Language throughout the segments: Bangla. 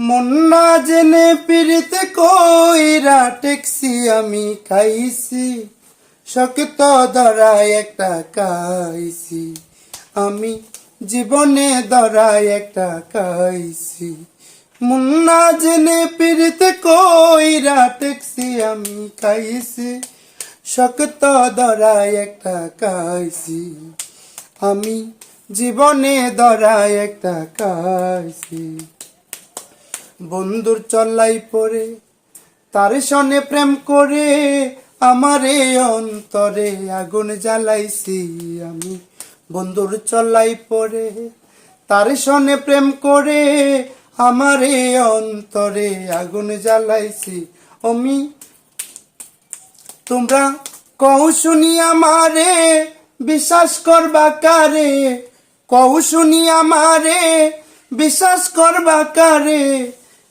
মন না জেনে পিড়িতে কইরা ট্যাক্সি আমি খাইছি। শক্ত ধরায় একটা খাইছি। আমি জীবনে ধরায় একটা খাইছি। মন না জেনে পিড়িতে কইরা ট্যাক্সি আমি খাইছি। শক্ত ধরায় একটা খাইছি। আমি জীবনে ধরায় একটা খাইছি। বন্ধুর চল্লাই পরে, তার সনে প্রেম করে আমারে অন্তরে আগুন জ্বালাইছি আমি। বন্ধুর চল্লাই পরে, তার সনে প্রেম করে আমারে অন্তরে আগুন জ্বালাইছি অমি তোমরা কৌ শুনি আমারে, বিশ্বাস করবা কারে? কৌ শুনি আমারে, বিশ্বাস করবা কারে?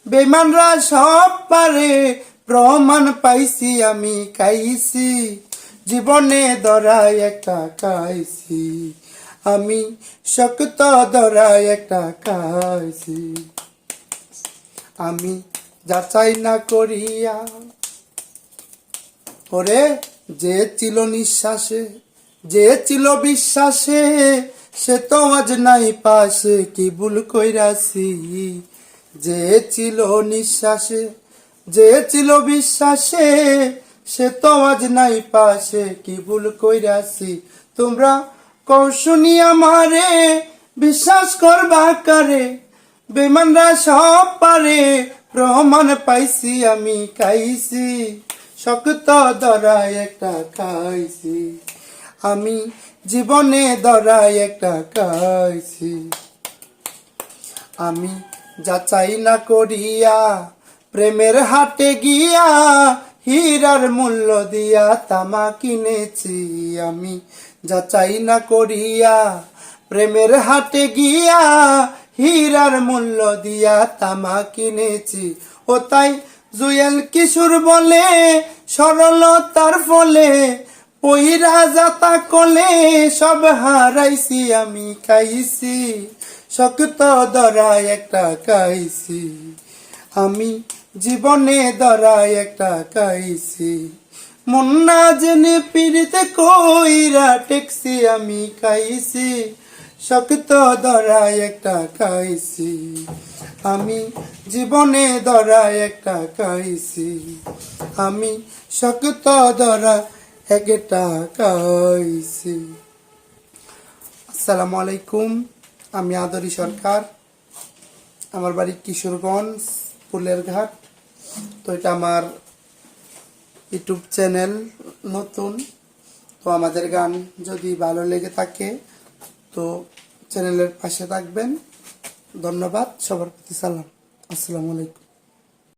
বেমানরা সব পারে, প্রমাণ পাইছি, আমি খাইছি। জীবনে ধরায় একটা খাইছি, আমি শক্ত ধরায় একটা খাইছি। আমি যাচাই না করিয়া, ওরে, যে ছিল নিঃশ্বাসে, যে ছিল বিশ্বাসে, সে তো আজ নাই পাশে, কি ভুল কইরাছি? যে ছিল নিঃশ্বাসে, যে ছিল বিশ্বাসে, সে তো আজ নাই পাশে। কি ভুল কইরাছি তোমরা? কৌশুনি আমারে, বিশ্বাস করবা কারে? বেমানরা সব পারে, প্রমাণ পাইছি আমি, খাইছি। শক্ত ধরায় একটা খাইছি। আমি জীবনে ধরায় একটা খাইছি। আমি যাচাই না করিয়া, প্রেমের হাটে গিয়া, হীরার মূল্য দিয়া তামা কিনেছি আমি। যাচাই না করিয়া, প্রেমের হাটে গিয়া, হীরার মূল্য দিয়া তামা কিনেছি। ও তাই জুয়েল কিশোর বলে, সরলতার ফলে পইরা যাতা কলে সব হারাইছি আমি, খাইছি। শক্ত ধরায় একটা খাইছি। আমি জীবনে ধরায় একটা খাইছি। মন না জেনে পিড়িতে কইরা ট্যাক্সি আমি খাইছি। শক্ত ধরায় একটা খাইছি। আমি জীবনে ধরায় একটা খাইছি। আমি শক্ত ধরা একটা খাইছি। আসসালামু আলাইকুম। আমি আদরি সরকার, আমার বাড়ি কিশোরগঞ্জ পুলের ঘাট তো এটা আমার ইউটিউব চ্যানেল নতুন। তো আমাদের গান যদি ভালো লেগে থাকে, তো চ্যানেলের পাশে থাকবেন। ধন্যবাদ, সবার প্রতি সালাম। আসসালামু আলাইকুম।